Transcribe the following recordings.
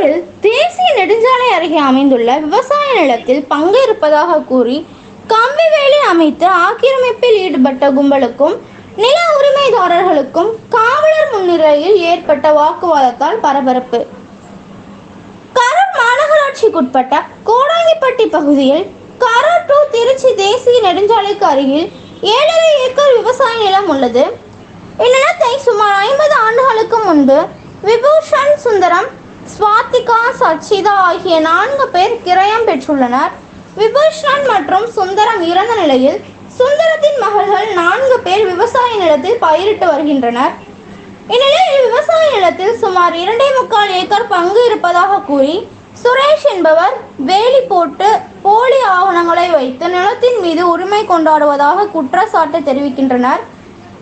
கரூரில் தேசிய நெடுஞ்சாலை அருகே அமைந்துள்ள விவசாய நிலத்தில் பங்கு இருப்பதாக கூறி கம்பி வேலி அமைத்து ஆக்கிரமிப்பில் ஈடுபட்ட கும்பலுக்கும் நில உரிமைதாரர்களுக்கும் காவலர் முன்னிலையில் ஏற்பட்ட வாக்குவாதத்தால் பரபரப்பு. கரூர் மாநகராட்சிக்குட்பட்ட கோடாங்கிப்பட்டி பகுதியில் கரூர் டு திருச்சி தேசிய நெடுஞ்சாலைக்கு அருகில் ஏழரை ஏக்கர் விவசாய நிலம் உள்ளது. இந்நிலத்தை சுமார் ஐம்பது ஆண்டுகளுக்கு முன்பு விபூஷன் சுந்தரம் ஸ்வாதிகா சச்சிதா ஆகிய நான்கு பேர் கிரயம் பெற்றுள்ளனர். விபூஷன் மற்றும் சுந்தரம் இறந்த நிலையில் சுந்தரத்தின் மகள்கள் நான்கு பேர் விவசாய நிலத்தில் பயிரிட்டு வருகின்றனர். இந்நிலையில் விவசாய நிலத்தில் சுமார் இரண்டே முக்கால் ஏக்கர் பங்கு இருப்பதாக கூறி சுரேஷ் என்பவர் வேலி போட்டு போலி ஆவணங்களை வைத்து நிலத்தின் மீது உரிமை கொண்டாடுவதாக குற்றச்சாட்டு தெரிவிக்கின்றனர்.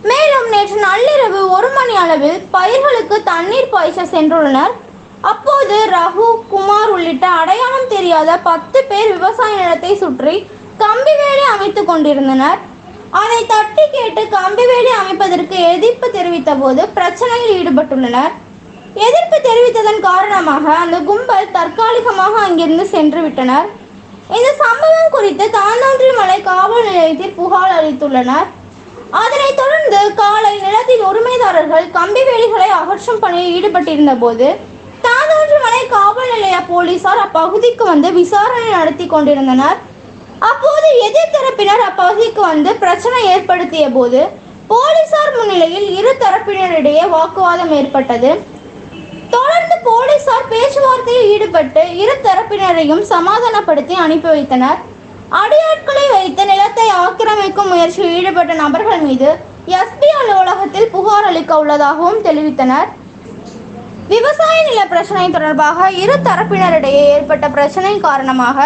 மேலும் நேற்று நள்ளிரவு ஒரு மணி அளவில் பயிர்களுக்கு தண்ணீர் பாய்ச்ச சென்றுள்ளனர். அப்போது ரகு குமார் உள்ளிட்ட அடையாளம் தெரியாத பத்து பேர் விவசாய நிலத்தை சுற்றி கம்பி வேலி அமைத்துக் கொண்டிருந்தனர். அதை தட்டி கேட்டு கம்பி வேலி அமைப்பதற்கு எதிர்ப்பு தெரிவித்த போது பிரச்சனையில் ஈடுபட்டுள்ளனர். எதிர்ப்பு தெரிவித்ததன் காரணமாக அந்த கும்பல் தற்காலிகமாக அங்கிருந்து சென்று விட்டனர். இந்த சம்பவம் குறித்து தாந்தோன்றிமலை காவல் நிலையத்தில் புகார் அளித்துள்ளனர். அதனைத் தொடர்ந்து காலை நிலத்தின் உரிமைதாரர்கள் கம்பி வேலிகளை அகற்றும் பணியில் ஈடுபட்டிருந்த போது காவல் நிலைய போலீசார் அப்பகுதிக்கு வந்து விசாரணை நடத்தி கொண்டிருந்தனர். அப்போது எதிர்த்தரப்பினர் அப்பகுதிக்கு வந்து பிரச்சனை ஏற்படுத்திய போது போலீசார் முன்னிலையில் இரு தரப்பினரிடையே வாக்குவாதம் ஏற்பட்டது. தொடர்ந்து போலீசார் பேச்சுவார்த்தையில் ஈடுபட்டு இரு தரப்பினரையும் சமாதானப்படுத்தி அனுப்பி வைத்தனர். அடியாட்களை வைத்து நிலத்தை ஆக்கிரமிக்கும் முயற்சியில் ஈடுபட்ட நபர்கள் மீது எஸ்பி அலுவலகத்தில் புகார் அளிக்க உள்ளதாகவும் தெரிவித்தனர். விவசாய நில பிரச்சனை தொடர்பாக இரு தரப்பினரிடையே ஏற்பட்ட பிரச்சனை காரணமாக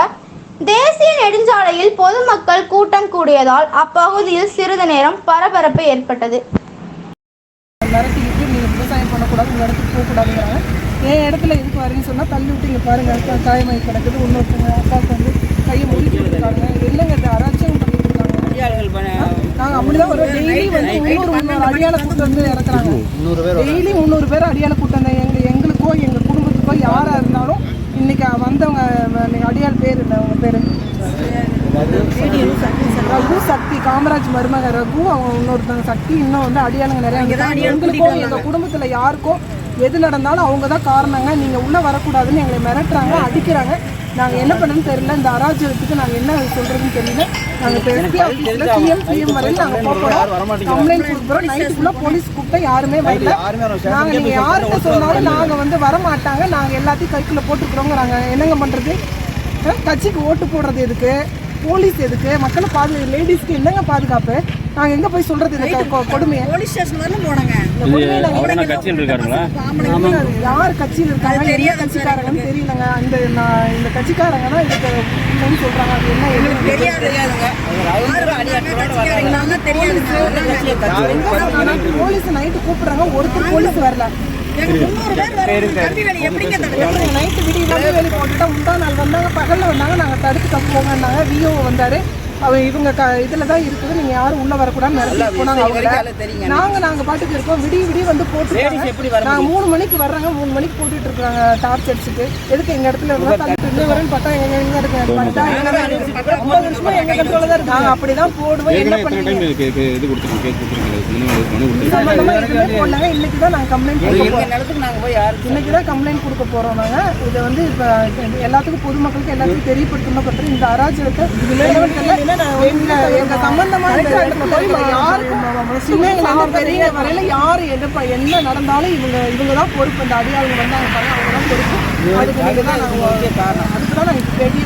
தேசிய நெடுஞ்சாலையில் பொதுமக்கள் கூட்டம் கூடியதால் அப்பகுதியில் சிறிது நேரம் பரபரப்பு ஏற்பட்டது. விவசாயம் பண்ணக்கூடாது உங்கள் இடத்துக்கு போகக்கூடாதுங்கிறாங்க. என் இடத்துல எதுக்கு வரீங்கன்னு சொன்னால் தள்ளி விட்டு இங்கே பாருங்க காயமாய் கிடக்குது. இன்னொருத்தவங்க அப்பாவுக்கு வந்து கையை முடிச்சு கொடுத்துருக்காங்க இல்லைங்க இது அராஜகம் பண்ணிட்டு இருக்காங்க ஒரு டெய்லி வந்து முந்நூறு முந்நூறு அடியாள கூட்டம் வந்து இறக்குறாங்க. டெய்லி முந்நூறு பேர் அடியாள கூட்டம் தான் எங்க எங்களுக்கோ எங்கள் குடும்பத்துக்கோ யாராக இருந்தாலும் இன்னைக்கு வந்தவங்க இன்னைக்கு அடியாள் பேர் இல்லை அவங்க பேர். ரகு சக்தி காமராஜ் மருமக ரகு அவங்க இன்னொருத்தவங்க சக்தி இன்னும் வந்து அடியாளுங்க நிறைய. எங்களுக்கும் எங்க குடும்பத்துல யாருக்கும் எது நடந்தாலும் அவங்க தான் காரணங்க. நீங்க உள்ள வரக்கூடாதுன்னு எங்களை மிரட்டுறாங்க அடிக்கிறாங்க. நாங்க என்ன பண்ணணும்னு தெரியல. இந்த அராஜகத்துக்கு நாங்க என்ன சொல்றதுன்னு தெரியல. நாங்க இப்போ எஸ்பி ஆஃபீஸ்ல சிஎம் சிஎம் வரையும் நாங்க போகிறோம் கம்ப்ளைண்ட் கொடுக்குறோம். நைட்டுக்குள்ள போலீஸ் கூப்பிட்டா யாருமே வரல. நாங்க நீங்க யார்கிட்ட சொன்னாலும் நாங்க வந்து வர மாட்டாங்க. நாங்க எல்லாத்தையும் கைக்குள்ள போட்டுக்கிறோங்க நாங்க என்னங்க பண்றது? அஹ் கட்சிக்கு ஓட்டு போடுறது எதுக்கு? போலீஸ் எதுக்கு? மக்களை பாது லேடிஸ்க்கு என்னங்க பாதுகாப்பு? நாங்க எங்க போய் சொல்றது இந்த கொடுமையை? போலீஸ் ஸ்டேஷன் வரலும் போனாங்க. இந்த கொடுமையை நாங்க அவர் என்ன கட்சியில் இருக்காருங்களா யார் கட்சியில் இருக்காங்க? என்ன கட்சிக்காரங்கன்னு தெரியலங்க. இந்த நான் இந்த கட்சிக்காரங்க தான் இதுக்கு இல்லைன்னு சொல்றாங்க. அது என்ன எதுன்னு தெரியாது. போலீஸ் நைட்டு கூப்பிடுறாங்க. ஒருத்தர் போலீஸ் வரல. நைட்டு விடிய வேலை வேலை போட்டுட்டா முந்தா நாள் வந்தாங்க பகல்ல வந்தாங்க நாங்க தடுத்து தப்புவோங்கன்னாங்க விஓ வந்தாரு. அவன் இவங்க க இதுல தான் இருக்குது. நீங்க யாரும் உள்ள வரக்கூடாது. மிரட்டி போனாங்க அவங்கள. நாங்க நாங்க பாட்டுக்கு இருக்கோம். விடிய விடிய வந்து போட்டு நாங்க மூணு மணிக்கு வர்றாங்க. மூணு மணிக்கு போட்டுட்டு இருக்காங்க. டார்ச் அடிச்சுட்டு எதுக்கு எங்க இடத்துல இருந்தா இருந்து வரேன்னு பார்த்தா எங்க எங்க இருக்கு? எங்க தான் இருக்கு. ஐம்பது நிமிஷமா எங்க கண்ட்ரோல தான் இருக்கு? நாங்க அப்படிதான் போடுவோம் என்ன டைம் இது கொடுத்துருக்கோம் கேஸ் கொடுத்துருக்கீங்க இன்னைக்கு தான் நாங்க கம்ப்ளைண்ட் போறோம். நிலத்துக்கு நாங்க போய் யாரு இன்னைக்கு தான் கம்ப்ளைண்ட் கொடுக்க போறோம் நாங்க. இதை வந்து இப்ப எல்லாத்துக்கும் பொதுமக்களுக்கு எல்லாத்துக்கும் தெரியப்படுத்தணும் பண்ற இந்த அராஜகத்தை எங்க எங்க சம்பந்தமா யாருக்கும் பெரிய வரையில யாரு எதிர்ப்பா? என்ன நடந்தாலும் இவங்க இவங்க தான் பொறுப்பு. இந்த அடியாளுங்க வந்தாங்க பாருங்க அவங்க தான் பொறுப்பு. அதுக்கு தான் நாங்க அதுக்கு தான் நாங்க பெரிய